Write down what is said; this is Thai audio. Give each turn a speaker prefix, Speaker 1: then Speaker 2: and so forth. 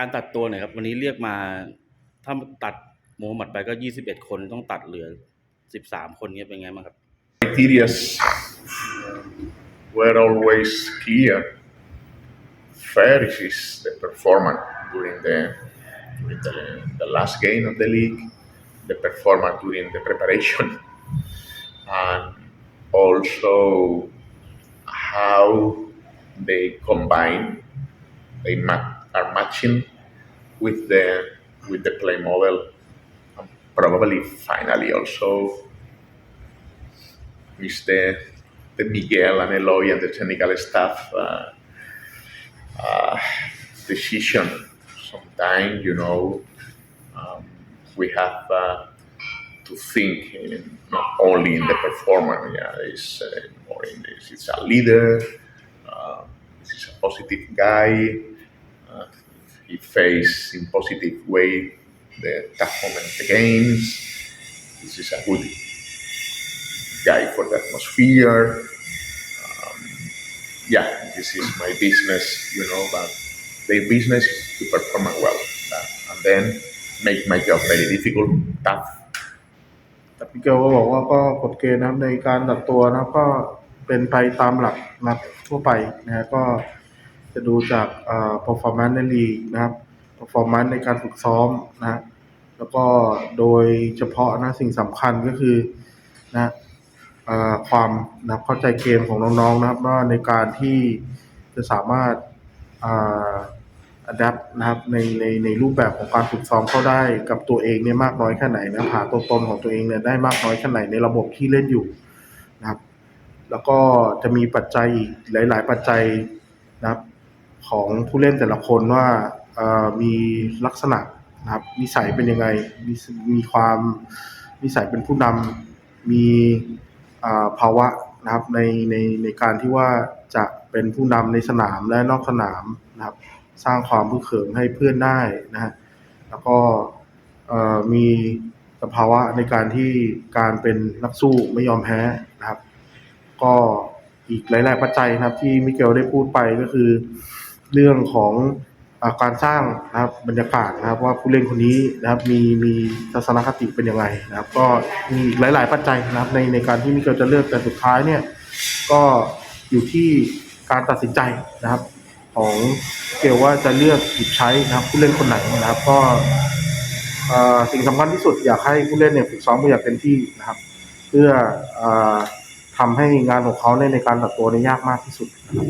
Speaker 1: การตัดตัวหน่อยครับ วันนี้เรียกมาถ้าตัดโมฮัมหมัดไปก็ยี่สิบเอ็ดคนต้องตัดเหลือสิบสามคนเนี้ยเป็นไงบ้างครับ
Speaker 2: criteria were always clear. First is the performance during the, during the, the last game of the league, the performance during the preparation, and also how they combine, they match are matching with the with the play model, and probably finally also is the, the Miguel and Eloy and the technical staff uh, uh, decision. Sometimes, you know, um, we have uh, to think in, not only in the performance. Yeah, it's uh, more in this. It's a leader. Uh, this is a positive guy. Uh, he faced in positive way the tough moment of the games. This is a good guy for the atmosphere. Um, yeah, this is my business, you know, but their business is to perform well uh, and then make my job very difficult, tough.
Speaker 3: แต่พี่เกลก็บอกว่าก็กฎเกณฑ์นะในการตัดตัวนะก็เป็นไปตามหลักนัดทั่วไปนะฮะก็ จะดูจากอ่า performance ในลีกนะครับ performance ในการฝึกซ้อมนะแล้วก็โดยเฉพาะนะสิ่งสำคัญก็คือนะความนะเข้าใจเกมของน้องๆนะครับว่าในการที่จะสามารถอ่า adapt นะครับในในในรูปแบบของการฝึกซ้อมเข้าได้กับตัวเองเนี่ยมากน้อยแค่ไหนนะหาตัวตนของตัวเองเนี่ยได้มากน้อยแค่ไหนในระบบที่เล่นอยู่นะครับ แล้วก็จะมีปัจจัยหลาย ๆ ปัจจัยนะครับ ของผู้เล่นแต่ละคนว่ามีลักษณะนะครับนิสัยเป็นยังไงมีมีความนิสัยเป็นผู้นำมีภาวะนะครับในในในการที่ว่าจะเป็นผู้นำในสนามและนอกสนามนะครับ สร้างความพึกเขิมให้เพื่อนได้นะฮะแล้วก็มีสภาวะในการที่การเป็นนักสู้ไม่ยอมแพ้นะครับ ก็อีกหลาย ๆ ปัจจัยนะครับ ที่มิเกลได้พูดไปก็คือ เรื่องของอการสร้างนะครับบรรยากาศนะครับ ว่าผู้เล่นคนนี้นะครับมีมีทัศนคติเป็นยังไงนะครับ ก็มีอีกหลาย ๆ ปัจจัยนะครับในในการที่มิเกลจะเลือกแต่สุดท้ายเนี่ยก็อยู่ที่การตัดสินใจนะครับ ของเกลว่าจะเลือกหยิบใช้นะครับผู้เล่นคนไหนนะครับ ก็สิ่งสำคัญที่สุดอยากให้ผู้เล่นเนี่ยฝึกซ้อมกันอย่างเต็มที่นะครับ เพื่ออทำให้งานของเขาในในการตัดตัวเนี่ยยากมากที่สุดนะครับ